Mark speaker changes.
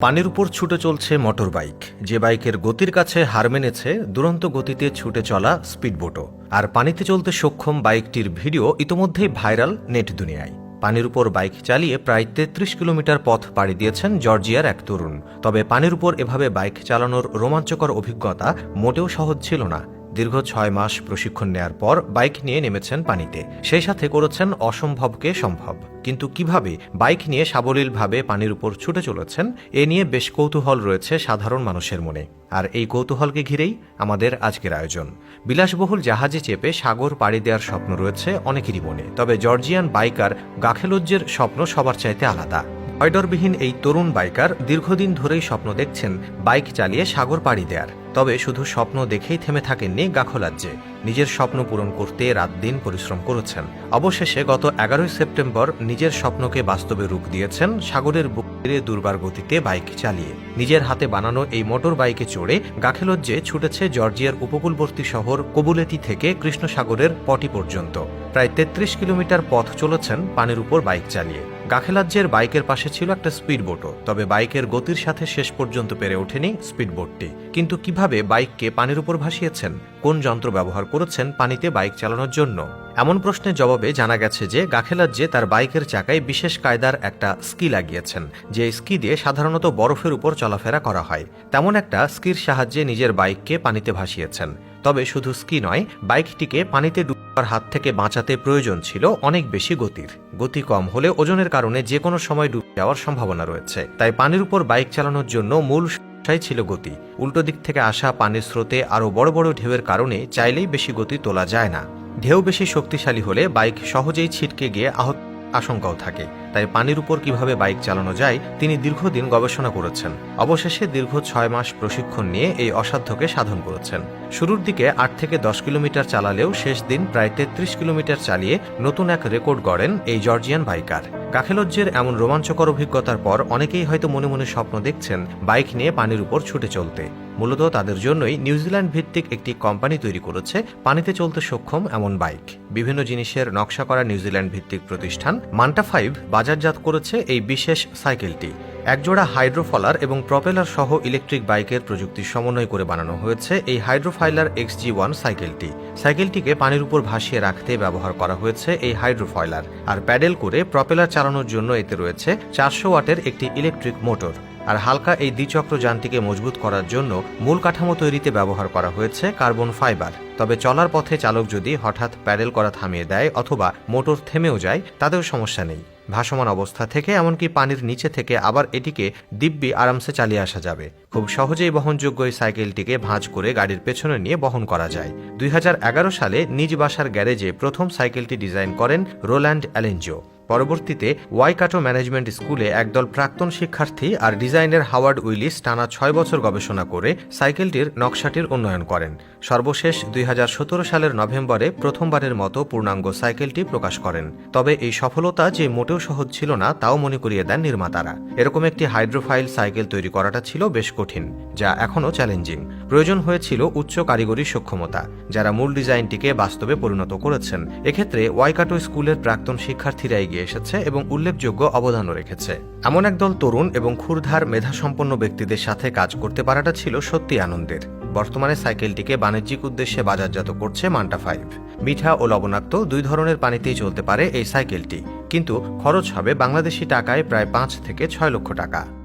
Speaker 1: পানির উপর ছুটে চলছে মোটর বাইক যে বাইকের গতির কাছে হার মেনেছে, দুরন্ত গতিতে ছুটে চলা স্পিডবোটও। আর পানিতে চলতে সক্ষম বাইকটির ভিডিও ইতোমধ্যেই ভাইরাল নেট দুনিয়ায়। পানির উপর বাইক চালিয়ে প্রায় তেত্রিশ কিলোমিটার পথ পাড়ি দিয়েছেন জর্জিয়ার এক তরুণ। তবে পানির উপর এভাবে বাইক চালানোর রোমাঞ্চকর অভিজ্ঞতা মোটেও সহজ ছিল না। দীর্ঘ ছয় মাস প্রশিক্ষণ নেয়ার পর বাইক নিয়ে নেমেছেন পানিতে। সেই সাথে করেছেন অসম্ভবকে সম্ভব। কিন্তু কীভাবে বাইক নিয়ে সাবলীলভাবে পানির উপর ছুটে চলেছেন, এ নিয়ে বেশ কৌতূহল রয়েছে সাধারণ মানুষের মনে। আর এই কৌতূহলকে ঘিরেই আমাদের আজকের আয়োজন। বিলাসবহুল জাহাজে চেপে সাগর পাড়ি দেওয়ার স্বপ্ন রয়েছে অনেকেরই মনে। তবে জর্জিয়ান বাইকার গাখেলজ্জের স্বপ্ন সবার চাইতে আলাদা। হয়ডরবিহীন এই তরুণ বাইকার দীর্ঘদিন ধরেই স্বপ্ন দেখছেন বাইক চালিয়ে সাগর পাড়ি দেয়ার। তবে শুধু স্বপ্ন দেখেই থেমে থাকেননি গাখলাজ্জে। নিজের স্বপ্ন পূরণ করতে রাত দিন পরিশ্রম করেছেন। অবশেষে গত এগারোই সেপ্টেম্বর নিজের স্বপ্নকে বাস্তবে রূপ দিয়েছেন সাগরের বুকে দুর্বার গতিতে বাইক চালিয়ে। নিজের হাতে বানানো এই মোটর বাইকে চড়ে গাখেলজ্জে ছুটেছে জর্জিয়ার উপকূলবর্তী শহর কবুলেতি থেকে কৃষ্ণসাগরের পটি পর্যন্ত। প্রায় তেত্রিশ কিলোমিটার পথ চলেছেন পানির উপর বাইক চালিয়ে। গাখেলাজ্জের বাইকের পাশে ছিল একটা স্পিডবোটও, তবে বাইকের গতির সাথে শেষ পর্যন্ত পেরে ওঠেনি স্পিডবোটটি। কিন্তু কীভাবে বাইককে পানির উপর ভাসিয়েছেন? কোন যন্ত্র ব্যবহার করেছেন পানিতে বাইক চালানোর জন্য? এমন প্রশ্নের জবাবে জানা গেছে যে গাখেলাজ্জে তার বাইকের চাকায় বিশেষ কায়দার একটা স্কি লাগিয়েছেন, যে স্কি দিয়ে সাধারণত বরফের উপর চলাফেরা করা হয়। তেমন একটা স্কির সাহায্যে নিজের বাইককে পানিতে ভাসিয়েছেন। তবে শুধু স্কি নয়, বাইকটিকে পানিতে ডুবার হাত থেকে বাঁচাতে প্রয়োজন ছিল অনেক বেশি গতির। গতি কম হলে ওজনের কারণে যে কোনো সময় ডুবে যাওয়ার সম্ভাবনা রয়েছে। তাই পানির উপর বাইক চালানোর জন্য মূল সমস্যাই ছিল গতি। উল্টো দিক থেকে আসা পানির স্রোতে আরও বড় বড় ঢেউয়ের কারণে চাইলেই বেশি গতি তোলা যায় না। ঢেউ বেশি শক্তিশালী হলে বাইক সহজেই ছিটকে গিয়ে আহত আশঙ্কাও থাকে। তাই পানির উপর কীভাবে বাইক চালানো যায়, তিনি দীর্ঘদিন গবেষণা করেছেন। অবশেষে দীর্ঘ ছয় মাস প্রশিক্ষণ নিয়ে এই অসাধ্যকে সাধন করেছেন। শুরুর দিকে আট থেকে দশ কিলোমিটার চালালেও শেষ দিন প্রায় তেত্রিশ কিলোমিটার চালিয়ে নতুন এক রেকর্ড গড়েন এই জর্জিয়ান বাইকার। কাখেলজ্জের এমন রোমাঞ্চকর অভিজ্ঞতার পর অনেকেই হয়তো মনে মনে স্বপ্ন দেখছেন বাইক নিয়ে পানির উপর ছুটে চলতে। মূলত তাদের জন্যই নিউজিল্যান্ড ভিত্তিক একটি কোম্পানি তৈরি করেছে পানিতে চলতে সক্ষম এমন বাইক। বিভিন্ন জিনিসের নকশা করা নিউজিল্যান্ড ভিত্তিক প্রতিষ্ঠান মান্টা ফাইভ বাজারজাত করেছে এই বিশেষ সাইকেলটি। একজোড়া হাইড্রোফলার এবং প্রপেলার সহ ইলেকট্রিক বাইকের প্রযুক্তির সমন্বয় করে বানানো হয়েছে এই হাইড্রোফাইলার এক্স জি ওয়ান সাইকেলটি। সাইকেলটিকে পানির উপর ভাসিয়ে রাখতে ব্যবহার করা হয়েছে এই হাইড্রোফয়লার। আর প্যাডেল করে প্রপেলার চালানোর জন্য এতে রয়েছে চারশো ওয়াটের একটি ইলেকট্রিক মোটর। আর হালকা এই দ্বিচক্র যানটিকে মজবুত করার জন্য মূল কাঠামো তৈরিতে ব্যবহার করা হয়েছে কার্বন ফাইবার। তবে চলার পথে চালক যদি হঠাৎ প্যাডেল করা থামিয়ে দেয় অথবা মোটর থেমেও যায়, তাতেও সমস্যা নেই। ভাসমান অবস্থা থেকে, এমনকি পানির নিচে থেকে আবার এটিকে দিব্যি আরামসে চালিয়ে আসা যাবে। খুব সহজেই বহনযোগ্য এই সাইকেলটিকে ভাঁজ করে গাড়ির পেছনে নিয়ে বহন করা যায়। দুই হাজার এগারো সালে নিজ বাসার গ্যারেজে প্রথম সাইকেলটি ডিজাইন করেন রোল্যান্ড অ্যালেঞ্জো পরবর্তীতে ওয়াইকাটো ম্যানেজমেন্ট স্কুলে একদল প্রাক্তন শিক্ষার্থী আর ডিজাইনের হাওয়ার্ড উইলিস টানা ছয় বছর গবেষণা করে সাইকেলটির নকশাটির উন্নয়ন করেন। সর্বশেষ দুই হাজার সতেরো সালের নভেম্বরে প্রথমবারের মতো পূর্ণাঙ্গ সাইকেলটি প্রকাশ করেন। তবে এই সফলতা যে মোটেও সহজ ছিল না, তাও মনে করিয়ে দেন নির্মাতারা। এরকম একটি হাইড্রোফাইল সাইকেল তৈরি করাটা ছিল বেশ কঠিন, যা এখনও চ্যালেঞ্জিং। প্রয়োজন হয়েছিল উচ্চ কারিগরি সক্ষমতা, যারা মূল ডিজাইনটিকে বাস্তবে পরিণত করেছেন। এক্ষেত্রে ওয়াইকাটো স্কুলের প্রাক্তন শিক্ষার্থীরা এগিয়ে এসেছে এবং উল্লেখযোগ্য অবদানও রেখেছে। এমন একদল তরুণ এবং ক্ষুরধার মেধাসম্পন্ন ব্যক্তিদের সাথে কাজ করতে পারাটা ছিল সত্যি আনন্দের। বর্তমানে সাইকেলটিকে বাণিজ্যিক উদ্দেশ্যে বাজারজাত করছে মান্টা ফাইভ। মিঠা ও লবণাক্ত দুই ধরনের পানিতেই চলতে পারে এই সাইকেলটি। কিন্তু খরচ হবে বাংলাদেশি টাকায় প্রায় পাঁচ থেকে ছয় লক্ষ টাকা।